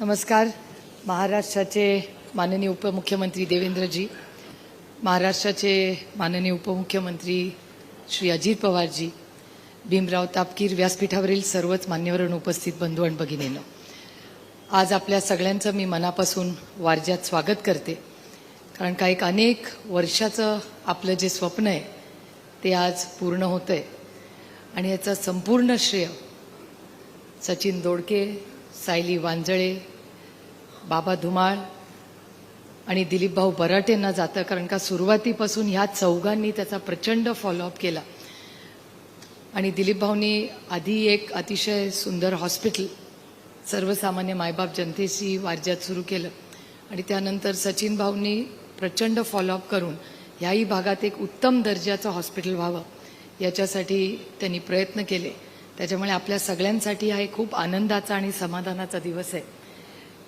नमस्कार. महाराष्ट्राचे माननीय उपमुख्यमंत्री देवेंद्रजी महाराष्ट्राचे माननीय उपमुख्यमंत्री श्री अजित पवारजी भीमराव तापकीर व्यासपीठावरील सर्वच मान्यवरण उपस्थित बंधू आणि भगिनीनं आज आपल्या सगळ्यांचं मी मनापासून वारज्यात स्वागत करते. कारण का एक अनेक वर्षाचं आपलं जे स्वप्न आहे ते आज पूर्ण होतं आहे आणि याचं संपूर्ण श्रेय सचिन दोडके सायली वांजळे बाबा धुमाळ आणि दिलीपभाऊ बराटेंना जातं. कारण का सुरुवातीपासून ह्या चौघांनी त्याचा प्रचंड फॉलोअप केला. आणि दिलीपभाऊंनी आधी एक अतिशय सुंदर हॉस्पिटल सर्वसामान्य मायबाप जनतेशी वारज्यात सुरू केलं. आणि त्यानंतर सचिन भाऊंनी प्रचंड फॉलोअप करून ह्याही भागात एक उत्तम दर्जाचं हॉस्पिटल व्हावं याच्यासाठी त्यांनी प्रयत्न केले. त्याच्यामुळे आपल्या सगळ्यांसाठी हा एक खूप आनंदाचा आणि समाधानाचा दिवस आहे.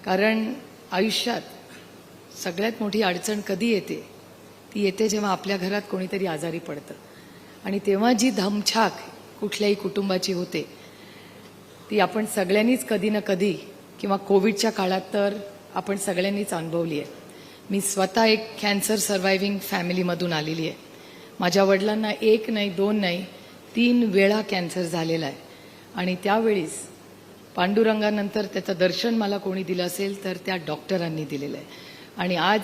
कारण आयुष्यात सगळ्यात मोठी अडचण कधी येते ती येते जेव्हा आपल्या घरात कोणीतरी आजारी पडतं. आणि तेव्हा जी धमछाक कुठल्याही कुटुंबाची होते ती आपण सगळ्यांनीच कधी ना कधी किंवा कोविडच्या काळात तर आपण सगळ्यांनीच अनुभवली आहे. मी स्वतः एक कॅन्सर सर्व्हायव्हिंग फॅमिलीमधून आलेली आहे. माझ्या वडिलांना एक नाही दोन नाही तीन वेळा कॅन्सर झालेला आहे. आणि त्यावेळीस पांडुरंगानंतर त्याचं दर्शन मला कोणी दिलं असेल तर त्या डॉक्टरांनी दिलेलं आहे. आणि आज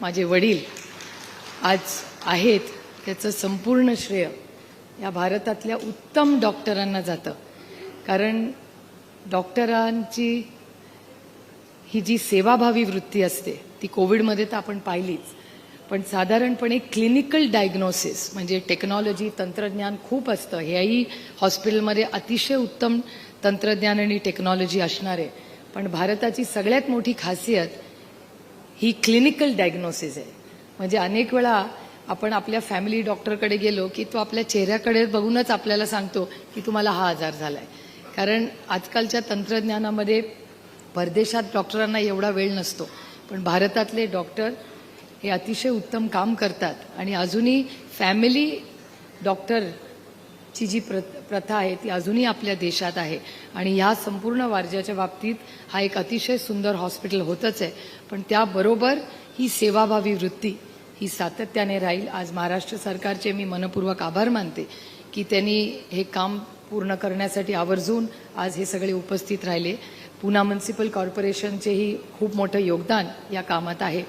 माझे वडील आज आहेत त्याचं संपूर्ण श्रेय या भारतातल्या उत्तम डॉक्टरांना जातं. कारण डॉक्टरांची ही जी सेवाभावी वृत्ती असते ती कोविडमध्ये तर आपण पाहिलीच. पण साधारणपणे क्लिनिकल डायग्नोसिस म्हणजे टेक्नॉलॉजी तंत्रज्ञान खूप असतं. ह्याही हॉस्पिटलमध्ये अतिशय उत्तम तंत्रज्ञान आणि टेक्नॉलॉजी असणार आहे. पण भारताची सगळ्यात मोठी खासियत ही क्लिनिकल डायग्नोसिस आहे. म्हणजे अनेक वेळा आपण आपल्या फॅमिली डॉक्टरकडे गेलो की तो आपल्या चेहऱ्याकडे बघूनच आपल्याला सांगतो की तुम्हाला हा आजार झाला आहे कारण आजकालच्या तंत्रज्ञानामध्ये परदेशात डॉक्टरांना एवढा वेळ नसतो. पण भारतातले डॉक्टर हे अतिशय उत्तम काम करतात. आणि अजूनही फॅमिली डॉक्टरची जी प्र प्रथा आहे ती अजूनही आपल्या देशात आहे. आणि ह्या संपूर्ण वारज्याच्या बाबतीत हा एक अतिशय सुंदर हॉस्पिटल होतच आहे. पण त्याबरोबर ही सेवाभावी वृत्ती ही सातत्याने राहील. आज महाराष्ट्र सरकारचे मी मनपूर्वक आभार मानते की त्यांनी हे काम पूर्ण करण्यासाठी आवर्जून आज हे सगळे उपस्थित राहिले. पुना म्युन्सिपल कॉर्पोरेशनचेही खूप मोठं योगदान या कामात आहे.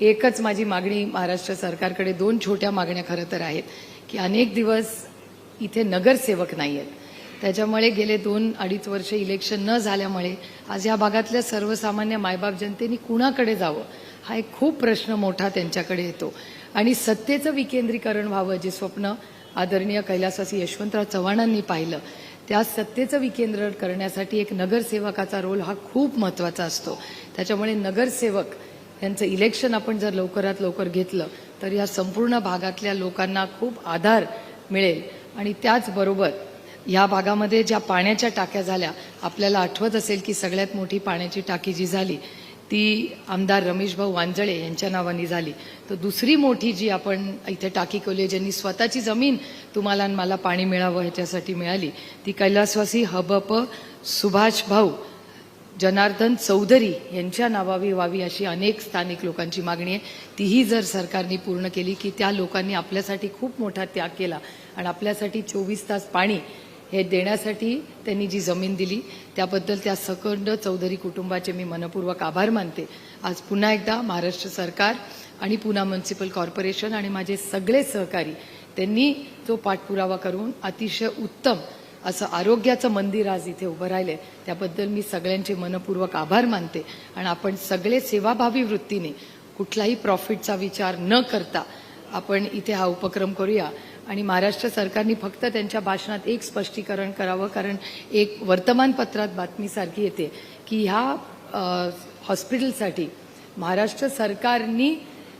एकच माझी मागणी महाराष्ट्र सरकारकडे दोन छोट्या मागण्या खरं तर आहेत की अनेक दिवस इथे नगरसेवक नाही आहेत त्याच्यामुळे गेले दोन अडीच वर्ष इलेक्शन न झाल्यामुळे आज या भागातल्या सर्वसामान्य मायबाप जनतेने कुणाकडे जावं हा एक खूप प्रश्न मोठा त्यांच्याकडे येतो. आणि सत्तेचं विकेंद्रीकरण व्हावं जे स्वप्न आदरणीय कैलासवासी यशवंतराव चव्हाणांनी पाहिलं त्या सत्तेचं विकेंद्र करण्यासाठी एक नगरसेवकाचा रोल हा खूप महत्त्वाचा असतो. त्याच्यामुळे नगरसेवक यांचं इलेक्शन आपण जर लवकरात लवकर घेतलं तर या संपूर्ण भागातल्या लोकांना खूप आधार मिळेल. आणि त्याचबरोबर या भागामध्ये ज्या पाण्याच्या टाक्या झाल्या आपल्याला आठवत असेल की सगळ्यात मोठी पाण्याची टाकी जी झाली ती आमदार रमेशभाऊ वांजळे यांच्या नावाने झाली. तर दुसरी मोठी जी आपण इथे टाकी केली ज्यांनी स्वतःची जमीन तुम्हाला मला पाणी मिळावं ह्याच्यासाठी मिळाली ती कैलासवासी हबप सुभाष भाऊ जनार्दन चौधरी यांच्या नावावी व्हावी अशी अनेक स्थानिक लोकांची मागणी आहे. तीही जर सरकारने पूर्ण केली की त्या लोकांनी आपल्यासाठी खूप मोठा त्याग केला आणि आपल्यासाठी चोवीस तास पाणी हे देण्यासाठी त्यांनी जी जमीन दिली त्याबद्दल त्या सकंड चौधरी कुटुंबाचे मी मनपूर्वक आभार मानते. आज पुन्हा एकदा महाराष्ट्र सरकार आणि पुना म्युन्सिपल कॉर्पोरेशन आणि माझे सगळे सहकारी त्यांनी जो पाठपुरावा करून अतिशय उत्तम असं आरोग्याचं मंदिर आज इथे उभं राहिलं आहे त्याबद्दल मी सगळ्यांचे मनपूर्वक आभार मानते. आणि आपण सगळे सेवाभावी वृत्तीने कुठलाही प्रॉफिटचा विचार न करता आपण इथे हा उपक्रम करूया. आणि महाराष्ट्र सरकारने फक्त त्यांच्या भाषणात एक स्पष्टीकरण करावं कारण एक वर्तमानपत्रात बातमीसारखी येते की ह्या हॉस्पिटलसाठी महाराष्ट्र सरकारनी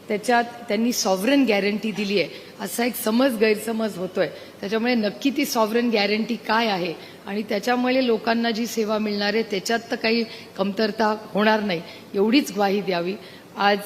त्याच्यात त्यांनी सॉवरन गॅरंटी दिली आहे असा एक समज गैरसमज होतोय. त्याच्यामुळे नक्की ती सॉवरन गॅरंटी काय आहे? आणि त्याच्यामुळे लोकांना जी सेवा मिळणार आहे त्याच्यात तर काही कमतरता होणार नाही. एवढीच ग्वाही द्यावी. आज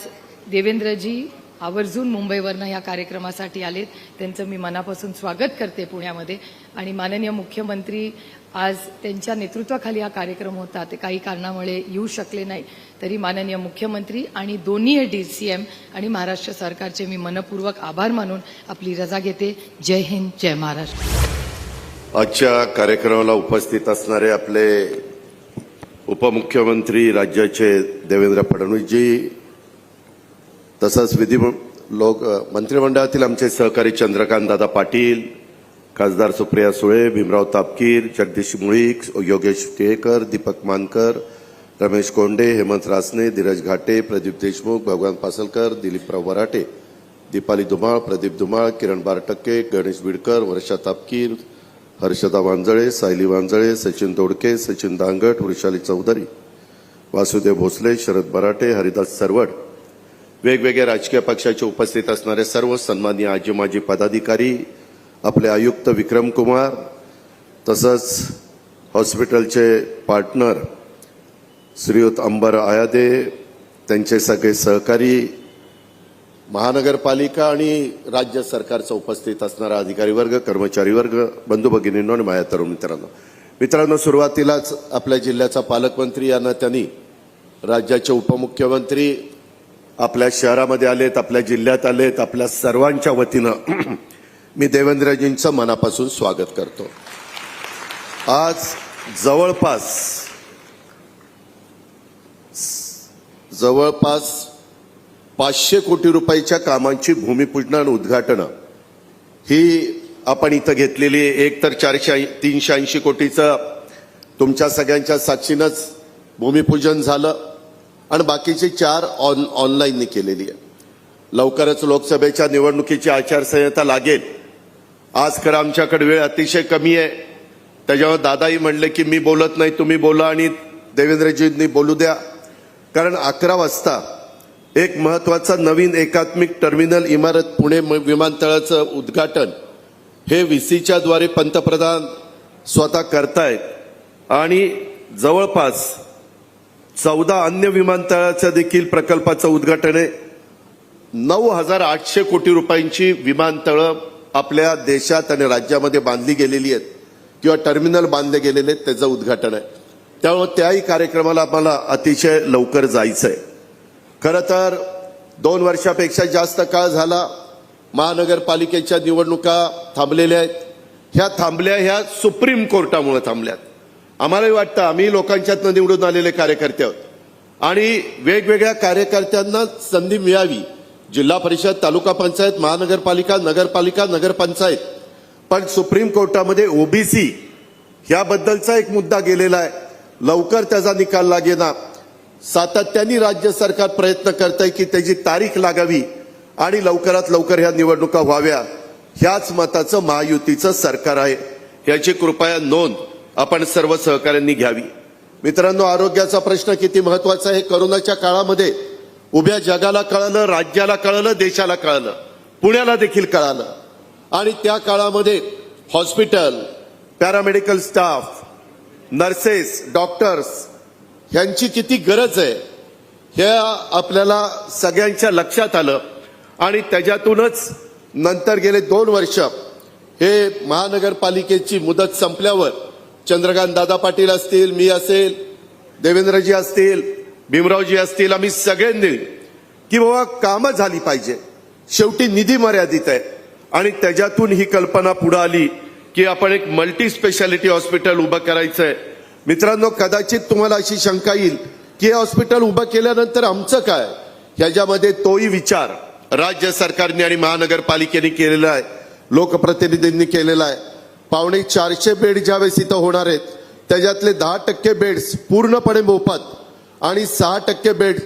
देवेंद्रजी आवर्जून मुंबईवरनं या कार्यक्रमासाठी आलेत. त्यांचं मी मनापासून स्वागत करते पुण्यामध्ये. आणि माननीय मुख्यमंत्री आज त्यांच्या नेतृत्वाखाली हा कार्यक्रम होता. ते काही कारणामुळे येऊ शकले नाही. तरी माननीय मुख्यमंत्री आणि दोन्ही डी सी एम आणि महाराष्ट्र सरकारचे मी मनपूर्वक आभार मानून आपली रजा घेते. जय हिंद जय महाराष्ट्र. आजच्या कार्यक्रमाला उपस्थित असणारे आपले उपमुख्यमंत्री राज्याचे देवेंद्र फडणवीसजी तसंच विधी लोक मंत्रिमंडळातील आमचे सहकारी चंद्रकांत दादा पाटील खासदार सुप्रिया सुळे भीमराव तापकीर जगदीश मुळीक योगेश टिळेकर दीपक मानकर रमेश कोंडे हेमंत रासने धीरज घाटे प्रदीप देशमुख भगवान पासलकर दिलीपराव वराटे दीपाली धुमाळ प्रदीप धुमाळ किरण बारटक्के गणेश बिडकर वर्षा तापकीर हर्षदा वांजळे सायली वांजळे सचिन दोडके सचिन दांगट वृषाली चौधरी वासुदेव भोसले शरद बराटे हरिदास सरवड वेगवेगळ्या राजकीय पक्षाचे उपस्थित असणारे सर्व सन्माननीय आजी माजी पदाधिकारी आपले आयुक्त विक्रम कुमार तसंच हॉस्पिटलचे पार्टनर श्रीयुत अंबर आयादे त्यांचे सगळे सहकारी महानगरपालिका आणि राज्य सरकारचा उपस्थित असणारा अधिकारी वर्ग कर्मचारी वर्ग बंधू भगिनींनो आणि माया तरुण मित्रांनो. मित्रांनो सुरुवातीलाच आपल्या जिल्ह्याचा पालकमंत्री यांना त्यांनी राज्याचे उपमुख्यमंत्री आपल्या शहरामध्ये आलेत आपल्या जिल्ह्यात आलेत आपल्या सर्वांच्या वतीनं मी देवेंद्रजींचं मनापासून स्वागत करतो आज जवळपास जवळपास पाचशे कोटी रुपयाच्या कामांची भूमिपूजन आणि उद्घाटनं ही आपण इथं घेतलेली आहे. एक तर चारशे तीनशे ऐंशी कोटीचं तुमच्या सगळ्यांच्या साक्षीनंच भूमिपूजन झालं आणि बाकीची चार ऑन ऑनलाईनने केलेली आहे. लवकरच लोकसभेच्या निवडणुकीची आचारसंहिता लागेल. आज खरं आमच्याकडे वेळ अतिशय कमी आहे. त्याच्यावर दादाही म्हणले की मी बोलत नाही तुम्ही बोला आणि देवेंद्रजींनी बोलू द्या. कारण अकरा वाजता एक महत्त्वाचा नवीन एकात्मिक टर्मिनल इमारत पुणे म- विमानतळाचं उद्घाटन. हे व्हीसीच्याद्वारे पंतप्रधान स्वतः करतायत. आणि जवळपास चौदा अन्य विमानतळाचं देखील प्रकल्पाचं उद्घाटन आहे. नऊ हजार आठशे कोटी रुपयांची विमानतळं आपल्या देशात आणि राज्यामध्ये बांधली गेलेली आहेत. किंवा टर्मिनल बांधले गेलेले आहेत त्याचं उद्घाटन आहे. त्यामुळे त्याही कार्यक्रमाला आम्हाला अतिशय लवकर जायचं आहे खरं तर दोन वर्षापेक्षा जास्त काळ झाला महानगरपालिकेच्या निवडणुका थांबलेल्या आहेत. ह्या थांबल्या ह्या सुप्रीम कोर्टामुळे थांबल्यात. आम्हालाही वाटतं आम्ही लोकांच्यातनं निवडून आलेले कार्यकर्ते आहोत. आणि वेगवेगळ्या कार्यकर्त्यांना संधी मिळावी. जिल्हा परिषद तालुका पंचायत महानगरपालिका नगरपालिका नगरपंचायत. पण सुप्रीम कोर्टामध्ये ओबीसी ह्याबद्दलचा एक मुद्दा गेलेला आहे. लवकर त्याचा निकाल लागेना. सातत्याने राज्य सरकार प्रयत्न करत आहे की त्याची तारीख लागावी आणि लवकरात लवकर ह्या निवडणुका व्हाव्या. ह्याच मताचं महायुतीचं सरकार आहे. याची कृपया नोंद. आपण सर्व सहकाऱ्यांनी घ्यावी. मित्रांनो आरोग्याचा प्रश्न किती महत्त्वाचा आहे? करोनाच्या काळामध्ये उभ्या जगाला कळलं राज्याला कळलं देशाला कळलं. पुण्याला देखील कळालं. आणि त्या काळामध्ये hospital paramedical staff nurses doctors ह्यांची किती गरज आहे हे आपल्याला सगळ्यांच्या लक्षात आलं. आणि त्याच्यातूनच नंतर गेले दोन वर्ष हे महानगरपालिकेची मुदत संपल्यावर चंद्रकांत दादा पाटील असतील मी असेल देवेंद्रजी असतील भीमरावजी असतील आम्ही सगळ्यांनी की बाबा कामं झाली पाहिजे. शेवटी निधी मर्यादित आहे. आणि त्याच्यातून ही कल्पना पुढे आली की आपण एक मल्टी स्पेशालिटी हॉस्पिटल उभं करायचंय. मित्रांनो कदाचित तुम्हाला अशी शंका येईल की हे हॉस्पिटल उभं केल्यानंतर आमचं काय? ह्याच्यामध्ये तोही विचार राज्य सरकारने आणि महानगरपालिकेने केलेला आहे. लोकप्रतिनिधींनी केलेला आहे. पावणे चारशे बेड ज्यावेळेस इथं होणार आहेत त्याच्यातले दहा टक्के बेड्स पूर्णपणे मोफत आणि सहा टक्के बेड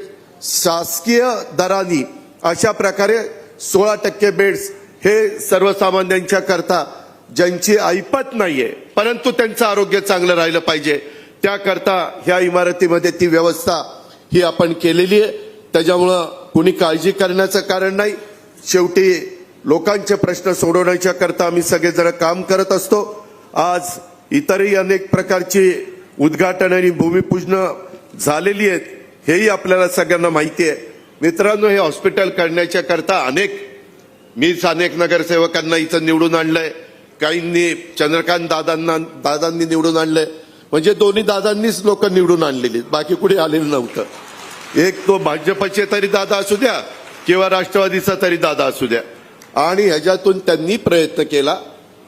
शासकीय दरानी अशा प्रकारे सोळा टक्के बेड्स हे सर्वसामान्यांच्या करता ज्यांची ऐपत नाहीये परंतु त्यांचं आरोग्य चांगलं राहिलं पाहिजे त्याकरता ह्या इमारतीमध्ये ती व्यवस्था ही आपण केलेली आहे. त्याच्यामुळं कुणी काळजी करण्याचं कारण नाही. शेवटी लोकांचे प्रश्न सोडवण्याच्या करता आम्ही सगळेजण काम करत असतो. आज इतरही अनेक प्रकारची उद्घाटन आणि भूमिपूजन झालेली आहेत हेही आपल्याला सगळ्यांना माहिती आहे. मित्रांनो हे हॉस्पिटल करण्याच्या करता अनेक मीच अनेक नगरसेवकांना इथं निवडून आणलंय. काहींनी चंद्रकांत दादांना दादांनी निवडून आणलंय. म्हणजे दोन्ही दादांनीच लोक निवडून आणलेली बाकी कुठे आलेलं नव्हतं. एक तो भाजपचे तरी दादा असू द्या किंवा राष्ट्रवादीचा तरी दादा असू द्या. आणि ह्याच्यातून त्यांनी प्रयत्न केला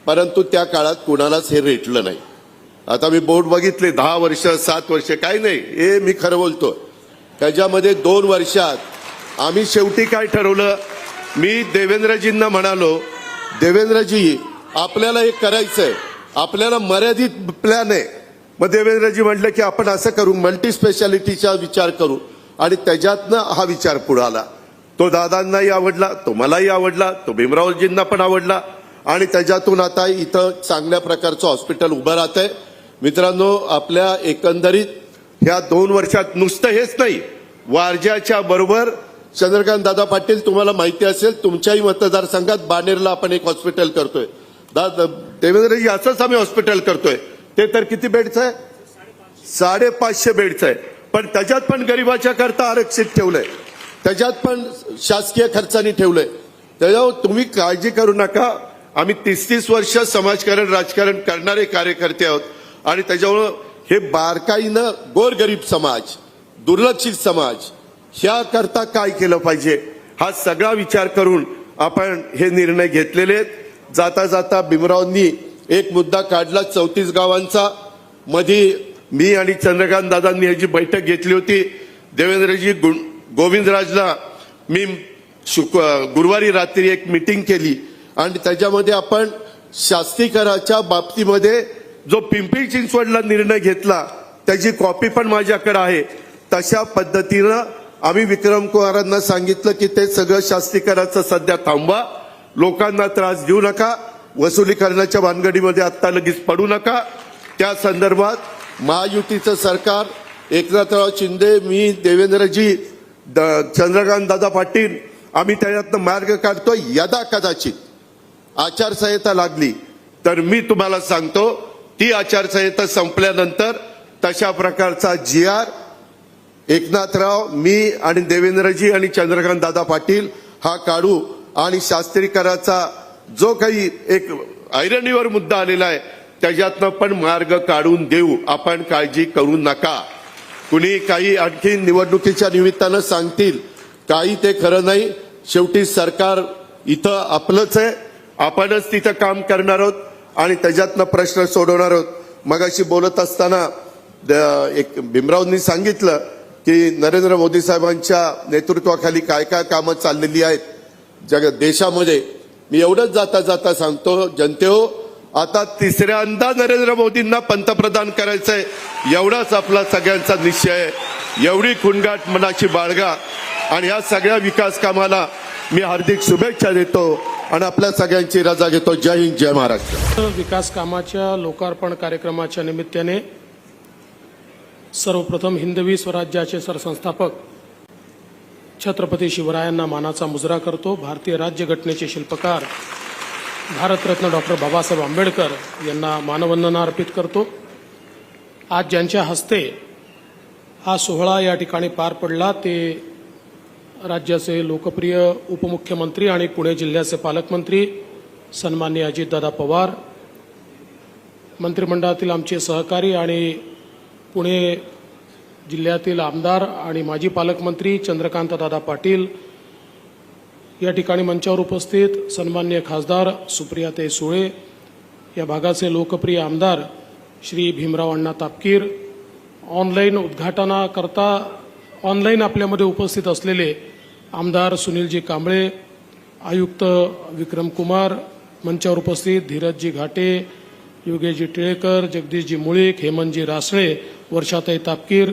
परंतु त्या काळात कुणालाच हे रेटलं नाही. आता मी बोर्ड बघितले दहा वर्ष सात वर्ष काही नाही हे मी खरं बोलतो त्याच्यामध्ये दोन वर्षात आम्ही शेवटी काय ठरवलं मी देवेंद्रजींना म्हणालो देवेंद्रजी आपल्याला एक करायचंय आपल्याला मर्यादित प्लॅन आहे. मग देवेंद्रजी म्हटलं की आपण असं करू मल्टी स्पेशालिटीचा विचार करू. आणि त्याच्यातनं हा विचार पुढे आला. तो दादांनाही आवडला तो मलाही आवडला तो भीमरावजींना पण आवडला. आणि त्याच्यातून आता इथं चांगल्या प्रकारचं हॉस्पिटल उभं राहत आहे मित्रांनो आपल्या एकंदरीत ह्या दोन वर्षात नुसतं हेच नाही वारज्याच्या बरोबर चंद्रकांत दादा पाटील तुम्हाला माहिती असेल तुमच्याही मतदारसंघात बानेरला आपण एक हॉस्पिटल करतोय. दादा देवेंद्रजी असंच आम्ही हॉस्पिटल करतोय. ते तर किती बेडचं आहे? साडेपाचशे बेडचं आहे. पण त्याच्यात पण गरिबाच्या करता आरक्षित ठेवलंय. त्याच्यात पण शासकीय खर्चाने ठेवलंय. त्याच्यावर तुम्ही काळजी करू नका. आम्ही तीस तीस वर्ष समाजकारण राजकारण करणारे कार्यकर्ते आहोत. आणि त्याच्यामुळं हे बारकाईनं गोरगरीब समाज दुर्लक्षित समाज ह्या करता काय केलं पाहिजे? हा सगळा विचार करून आपण हे निर्णय घेतलेले आहेत. जाता जाता भीमरावांनी एक मुद्दा काढला चौतीस गावांचा. मध्ये मी आणि चंद्रकांत दादांनी याची बैठक घेतली होती. देवेंद्रजी गुण गोविंदराजला मी शुक गुरुवारी रात्री एक मिटिंग केली. आणि त्याच्यामध्ये आपण शास्तीकराच्या बाबतीमध्ये जो पिंपरी चिंचवडला निर्णय घेतला त्याची कॉपी पण माझ्याकडे आहे. तशा पद्धतीनं आम्ही विक्रम कुमारांना सांगितलं की ते सगळं शास्तीकराचं सध्या थांबवा. लोकांना त्रास देऊ नका. वसुली करण्याच्या भानगडीमध्ये आत्ता लगेच पडू नका. त्या संदर्भात महायुतीचं सरकार एकनाथराव शिंदे मी देवेंद्रजी द- चंद्रकांत दादा पाटील आम्ही त्याच्यातनं मार्ग काढतो यदा कदाचित आचारसंहिता लागली तर मी तुम्हाला सांगतो ती आचारसंहिता संपल्यानंतर तशा प्रकारचा जी आर एकनाथराव मी आणि देवेंद्रजी आणि चंद्रकांत दादा पाटील हा काढू आणि शास्त्रीकराचा जो काही एक ऐरणीवर मुद्दा आलेला आहे त्याच्यातनं पण मार्ग काढून देऊ. आपण काळजी करू नका. कुणी काही आणखी निवडणुकीच्या निमित्तानं सांगतील काही ते खरं नाही. शेवटी सरकार इथं आपलंच आहे. आपणच तिथं काम करणार आहोत आणि त्याच्यातनं प्रश्न सोडवणार आहोत. मगाशी बोलत असताना द- एक भीमरावनी सांगितलं की नरेंद्र मोदी साहेबांच्या नेतृत्वाखाली काय काय कामं चाललेली आहेत. जग देशामध्ये. मी एवढंच जाता जाता सांगतो जनतेहो हो आता तिसऱ्यांदा नरेंद्र मोदींना पंतप्रधान करायचंय एवढाच आपला सगळ्यांचा निश्चय आहे. एवढी खुणगाट मनाची बाळगा. आणि ह्या सगळ्या विकास कामाला मी हार्दिक शुभेच्छा देतो आणि आपल्या सगळ्यांची रजा घेतो. जय हिंद जय महाराष्ट्र. विकास कामाच्या लोकार्पण कार्यक्रमाच्या निमित्ताने सर्वप्रथम हिंदवी स्वराज्याचे सरसंस्थापक छत्रपती शिवरायांना मानाचा मुजरा करतो. भारतीय राज्यघटनेचे शिल्पकार भारतरत्न डॉक्टर बाबासाहेब आंबेडकर यांना मानवंदना अर्पित करतो. आज ज्यांच्या हस्ते हा सोहळा या ठिकाणी पार पडला ते राज्याचे लोकप्रिय उपमुख्यमंत्री आणि पुणे जिल्ह्याचे पालकमंत्री सन्मान्य अजितदादा पवार मंत्रिमंडळातील आमचे सहकारी आणि पुणे जिल्ह्यातील आमदार आणि माजी पालकमंत्री चंद्रकांतदादा पाटील या ठिकाणी मंचावर उपस्थित सन्मान्य खासदार सुप्रियाताई सुळे या भागाचे लोकप्रिय आमदार श्री भीमराव अण्णा तापकीर ऑनलाईन उद्घाटनाकरता ऑनलाईन आपल्यामध्ये उपस्थित असलेले आमदार सुनीलजी कांबळे आयुक्त विक्रम कुमार मंचावर उपस्थित धीरजजी घाटे योगेशजी टिळेकर जगदीशजी मुळीक हेमंतजी रासळे वर्षाताई तापकीर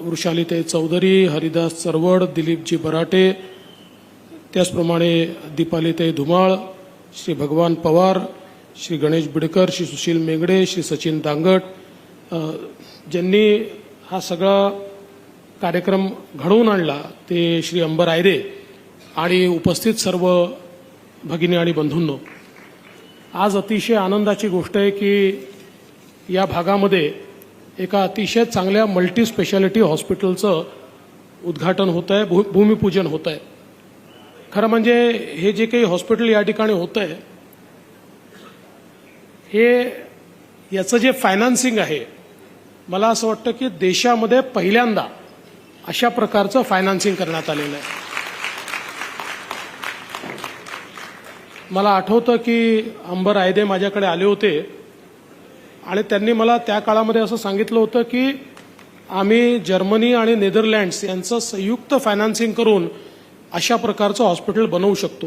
वृषालीताई चौधरी हरिदास चरवड दिलीपजी बराटे त्याचप्रमाणे दीपालीताई धुमाळ श्री भगवान पवार श्री गणेश बिडकर श्री सुशील मेंगडे श्री सचिन दांगट ज्यांनी हा सगळा कार्यक्रम घडवून आणला ते श्री अंबर आयरे आणि उपस्थित सर्व भगिनी आणि बंधूंनो आज अतिशय आनंदाची गोष्ट आहे की या भागामध्ये एका अतिशय चांगल्या मल्टी स्पेशालिटी हॉस्पिटलचं उद्घाटन होत आहे भू भूमिपूजन होत आहे खरं म्हणजे हे जे काही हॉस्पिटल या ठिकाणी होतं आहे हे याचं जे फायनान्सिंग आहे मला असं वाटतं की देशामध्ये पहिल्यांदा अशा प्रकारचं फायनान्सिंग करण्यात आलेलं आहे. मला आठवतं की अंबर आयदे माझ्याकडे आले होते आणि त्यांनी मला त्या काळामध्ये असं सांगितलं होतं की आम्ही जर्मनी आणि नेदरलँड्स यांचं संयुक्त फायनान्सिंग करून अशा प्रकारचं हॉस्पिटल बनवू शकतो.